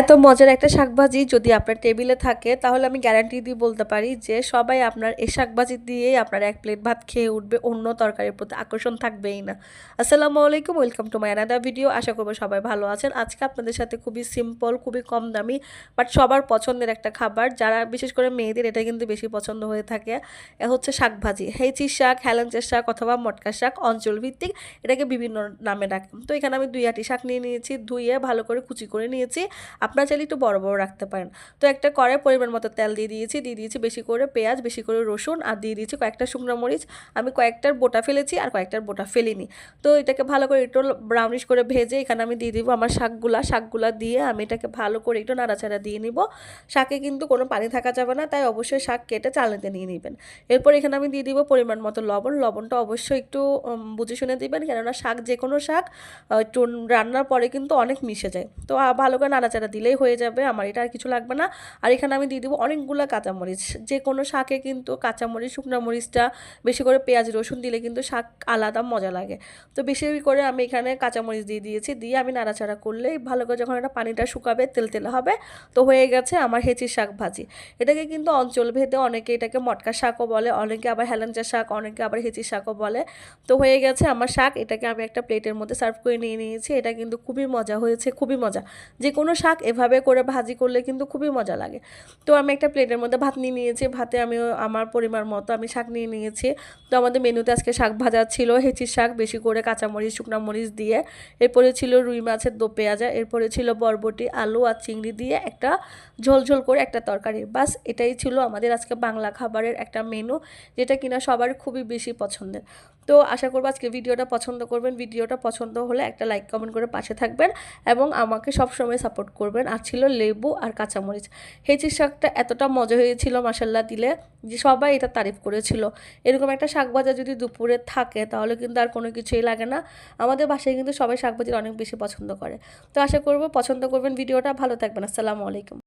এত মজার একটা শাকভাজি যদি আপনার টেবিলে থাকে, তাহলে আমি গ্যারান্টি দিয়ে বলতে পারি যে সবাই আপনার এই শাকভাজি দিয়েই আপনার এক প্লেট ভাত খেয়ে উঠবে, অন্য তরকারির প্রতি আকর্ষণ থাকবেই না। আসসালামু আলাইকুম ওয়েলকাম টু মাই আনাদা ভিডিও আশা করব সবাই ভালো আছেন। আজকে আপনাদের সাথে খুবই সিম্পল খুবই কম দামি বাট সবার পছন্দের একটা খাবার। যারা বিশেষ করে মেয়েদের, এটা কিন্তু বেশি পছন্দ হয়ে থাকে। হচ্ছে শাকভাজি। হেঁচি শাক, হেলেঞ্চের শাক অথবা মটকা শাক অঞ্চল ভিত্তিক এটাকে বিভিন্ন নামে ডাকে। তো এখানে আমি দুই আটি শাক নিয়ে নিয়েছি, ধুয়ে ভালো করে কুচি করে নিয়েছি। আপনারা চাইলে একটু বড় বড় রাখতে পারেন। তো একটা কড়াই পরিমাণ মতো তেল দিয়ে দিয়েছি দিয়ে দিয়েছি বেশি করে পেঁয়াজ, বেশি করে রসুন আর দিয়ে দিয়েছি কয়েকটা শুকনো মরিচ। আমি কয়েকটার বোটা ফেলেছি আর কয়েকটার বোটা ফেলিনি। তো এটাকে ভালো করে একটু ব্রাউনিশ করে ভেজে এখানে আমি দিয়ে দিব আমার শাকগুলা। শাকগুলা দিয়ে আমি এটাকে ভালো করে একটু নাড়াচাড়া দিয়ে নিব। শাকে কিন্তু কোনো পানি থাকা যাবে না, তাই অবশ্যই শাক কেটে চালনিতে নিয়ে নেবেন। এরপর এখানে আমি দিয়ে দিব পরিমাণ মতো লবণ। লবণটা অবশ্যই একটু বুঝে শুনে দিবেন, কেননা শাক যে কোনো শাক একটু রান্নার পরে কিন্তু অনেক মিশে যায়। তো ভালো করে নাড়াচাড়া দিলেই হয়ে যাবে, আমার এটা আর কিছু লাগবে না। আর এখানে আমি দিয়ে দেবো অনেকগুলো কাঁচামরিচ যে কোনো শাকে কিন্তু কাঁচামরিচ, শুকনো মরিচটা, বেশি করে পেঁয়াজ, রসুন দিলে কিন্তু শাক আলাদা মজা লাগে। তো বেশি করে আমি এখানে কাঁচামরিচ দিয়ে দিয়েছি, দিয়ে আমি নাড়াচাড়া করলেই ভালো করে যখন এটা পানিটা শুকাবে, তেল তেল হবে, তো হয়ে গেছে আমার হেঁচির শাক ভাজি। এটাকে কিন্তু অঞ্চল ভেদে অনেকে এটাকে মটকা শাকও বলে, অনেকে আবার হেলেঞ্চা শাক, অনেকে আবার হেঁচির শাকও বলে। তো হয়ে গেছে আমার শাক, এটাকে আমি একটা প্লেটের মধ্যে সার্ভ করে নিয়ে নিয়েছি, এটা কিন্তু খুবই মজা হয়েছে, খুবই মজা। যে কোনো শাক এভাবে করে ভাজি করলে কিন্তু খুবই মজা লাগে। তো আমি একটা প্লেটের মধ্যে ভাত নিয়ে নিয়েছি, ভাতে আমি আমার পরিমাণ মতো আমি শাক নিয়ে নিয়েছি। তো আমাদের মেনুতে আজকে শাক ভাজা ছিল হেঁচির শাক, বেশি করে কাঁচামরিচ, শুকনা মরিচ দিয়ে। এরপরে ছিল রুই মাছের দো পেঁয়াজা, এরপরে ছিল বরবটি, আলু আর চিংড়ি দিয়ে একটা ঝোল ঝোল করে একটা তরকারি। বাস এটাই ছিল আমাদের আজকে বাংলা খাবারের একটা মেনু, যেটা কিনা সবার খুবই বেশি পছন্দের। তো আশা করব আজকে ভিডিওটা পছন্দ করবেন। ভিডিওটা পছন্দ হলে একটা লাইক কমেন্ট করে পাশে থাকবেন এবং আমাকে সব সময় সাপোর্ট করবেন। আর ছিল লেবু আর কাঁচামরিচ। হেঁচির শাকটা এতটা মজা হয়েছিল মাসাল্লাহ দিলে, যে সবাই এটা তারিফ করেছিল। এরকম একটা শাক ভাজা যদি দুপুরে থাকে, তাহলে কিন্তু আর কোনো কিছুই লাগে না। আমাদের বাসায় কিন্তু সবাই শাক ভাজি অনেক বেশি পছন্দ করে। তো আশা করব পছন্দ করবেন ভিডিওটা। ভালো থাকবেন। আসসালামু আলাইকুম।